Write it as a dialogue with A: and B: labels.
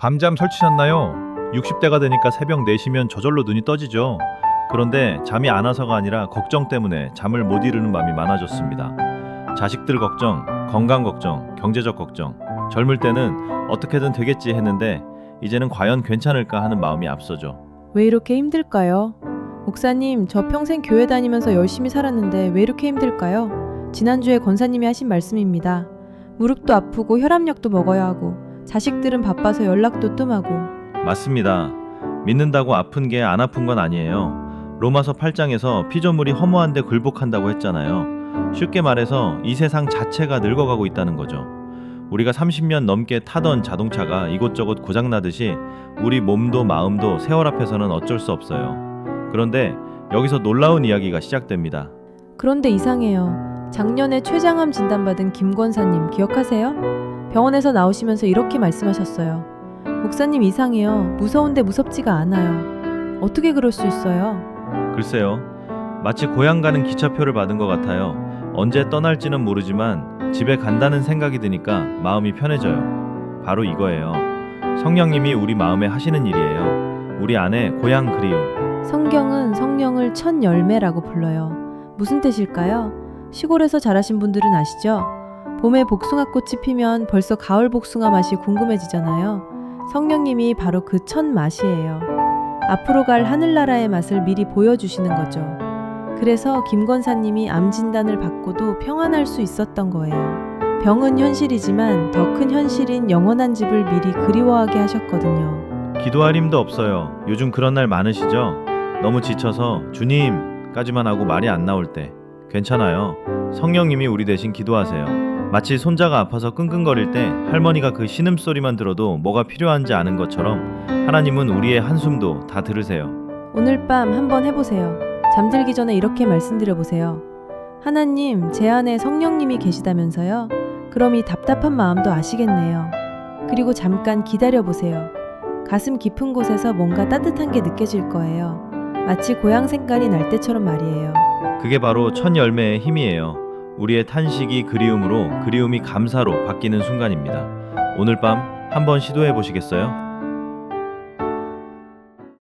A: 밤잠 설치셨나요? 60대가 되니까 새벽 4시면 저절로 눈이 떠지죠. 그런데 잠이 안 와서가 아니라 걱정 때문에 잠을 못 이루는 마음이 많아졌습니다. 자식들 걱정, 건강 걱정, 경제적 걱정. 젊을 때는 어떻게든 되겠지 했는데 이제는 과연 괜찮을까 하는 마음이 앞서죠.
B: 왜 이렇게 힘들까요? 목사님, 저 평생 교회 다니면서 열심히 살았는데 왜 이렇게 힘들까요? 지난주에 권사님이 하신 말씀입니다. 무릎도 아프고 혈압약도 먹어야 하고 자식들은 바빠서 연락도 뜸하고
A: 맞습니다. 믿는다고 아픈 게 안 아픈 건 아니에요. 로마서 8장에서 피조물이 허무한데 굴복한다고 했잖아요. 쉽게 말해서 이 세상 자체가 늙어가고 있다는 거죠. 우리가 30년 넘게 타던 자동차가 이곳저곳 고장나듯이 우리 몸도 마음도 세월 앞에서는 어쩔 수 없어요. 그런데 여기서 놀라운 이야기가 시작됩니다.
B: 그런데 이상해요. 작년에 췌장암 진단받은 김 권사님 기억하세요? 병원에서 나오시면서 이렇게 말씀하셨어요. 목사님 이상해요. 무서운데 무섭지가 않아요. 어떻게 그럴 수 있어요?
A: 글쎄요. 마치 고향 가는 기차표를 받은 것 같아요. 언제 떠날지는 모르지만 집에 간다는 생각이 드니까 마음이 편해져요. 바로 이거예요. 성령님이 우리 마음에 하시는 일이에요. 우리 안에 고향 그리움.
B: 성경은 성령을 첫 열매라고 불러요. 무슨 뜻일까요? 시골에서 자라신 분들은 아시죠? 봄에 복숭아꽃이 피면 벌써 가을 복숭아 맛이 궁금해지잖아요. 성령님이 바로 그 첫 맛이에요. 앞으로 갈 하늘나라의 맛을 미리 보여주시는 거죠. 그래서 김 권사님이 암 진단을 받고도 평안할 수 있었던 거예요. 병은 현실이지만 더 큰 현실인 영원한 집을 미리 그리워하게 하셨거든요.
A: 기도할 힘도 없어요. 요즘 그런 날 많으시죠? 너무 지쳐서 주님까지만 하고 말이 안 나올 때 괜찮아요. 성령님이 우리 대신 기도하세요. 마치 손자가 아파서 끙끙거릴 때 할머니가 그 신음소리만 들어도 뭐가 필요한지 아는 것처럼 하나님은 우리의 한숨도 다 들으세요.
B: 오늘 밤 한번 해보세요. 잠들기 전에 이렇게 말씀드려 보세요. 하나님, 제 안에 성령님이 계시다면서요? 그럼 이 답답한 마음도 아시겠네요. 그리고 잠깐 기다려 보세요. 가슴 깊은 곳에서 뭔가 따뜻한 게 느껴질 거예요. 마치 고향 생각이 날 때처럼 말이에요.
A: 그게 바로 첫 열매의 힘이에요. 우리의 탄식이 그리움으로 그리움이 감사로 바뀌는 순간입니다. 오늘 밤 한번 시도해 보시겠어요?